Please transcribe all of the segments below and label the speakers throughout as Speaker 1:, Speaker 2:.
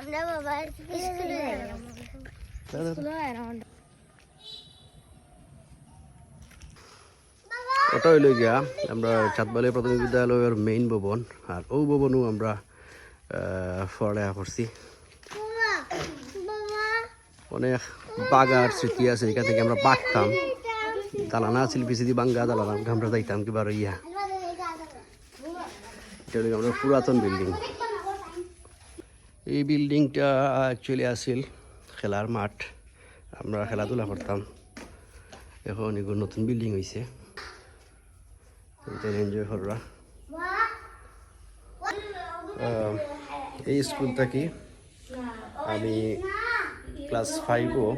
Speaker 1: আমরা বাবার স্কুলে
Speaker 2: ওটা হইল গিয়া আমরা চাঁদবালি প্রাথমিক বিদ্যালয়ের মেইন ভবন আর ও ভবনও আমরা পড়ালেখা করছি অনেক বাগার স্মৃতি আছে। এখান থেকে আমরা বাগতাম দালানা আছিল পিছিয়ে বাঙ্গা দালানা আমরা যাইতাম কিবা ইয়া এটা আমরা পুরাতন বিল্ডিং এই বিল্ডিংটা অ্যাকচুয়ালি আছিল খেলার মাঠ। আমরা খেলাধুলা করতাম। এখন এগুলো নতুন বিল্ডিং হয়েছে এনজয় কররা এই স্কুল থেকে আমি ক্লাস ফাইভও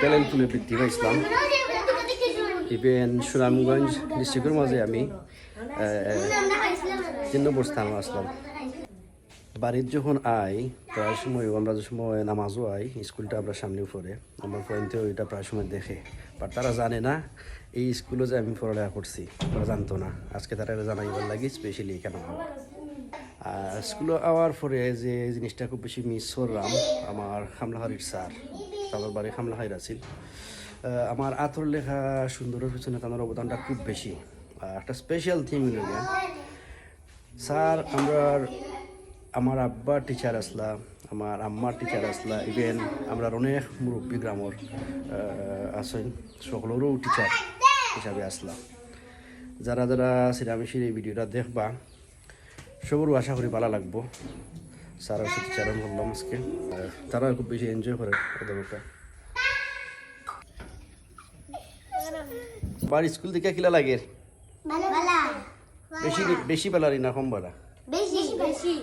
Speaker 2: ট্যালেন্ট পুলে বৃত্তি পাইছিলাম ইভেন সুনামগঞ্জ ডিস্ট্রিক্টের মাঝে আমি তিন নম্বর স্থান আসলাম। বাড়ির যখন আই, প্রায় সময় আমরা যে সময় নামাজও আই, স্কুলটা আমরা সামনে পড়ে আমার পয়েন্টেও এটা প্রায় সময় দেখে। বাট তারা জানে না, এই স্কুলে যে আমি পড়ালেখা করছি, তারা জানতো না। আজকে তারা এটা জানাইবার লাগে স্পেশালি কেন আর স্কুলে আওয়ার পরে যে জিনিসটা খুব বেশি মিস করলাম, আমার খামলাহারির স্যার, তাদের বাড়ি খামলাহারির আছিল। আমার আতর লেখা সুন্দরের পিছনে তাদের অবদানটা খুব বেশি। একটা স্পেশাল থিম স্যার, আমরা আমার আব্বার টিচার আসলা আমার আম্মার টিচার আসলা ইভেন আমরা অনেক মুরব্বী গ্রামর আছেন সকলেরও টিচার হিসাবে আসলা। যারা যারা সিরামিশির এই ভিডিওটা দেখবা সবরও আশা করি ভালো লাগবো। স্যার আছে টিচারও বললাম আজকে তারা খুব বেশি এনজয় করে ওদেরটা বার স্কুল থেকে কিলা লাগে? বেশি বেশি বেলারি না কম বেলা?
Speaker 1: বেশি বেশি।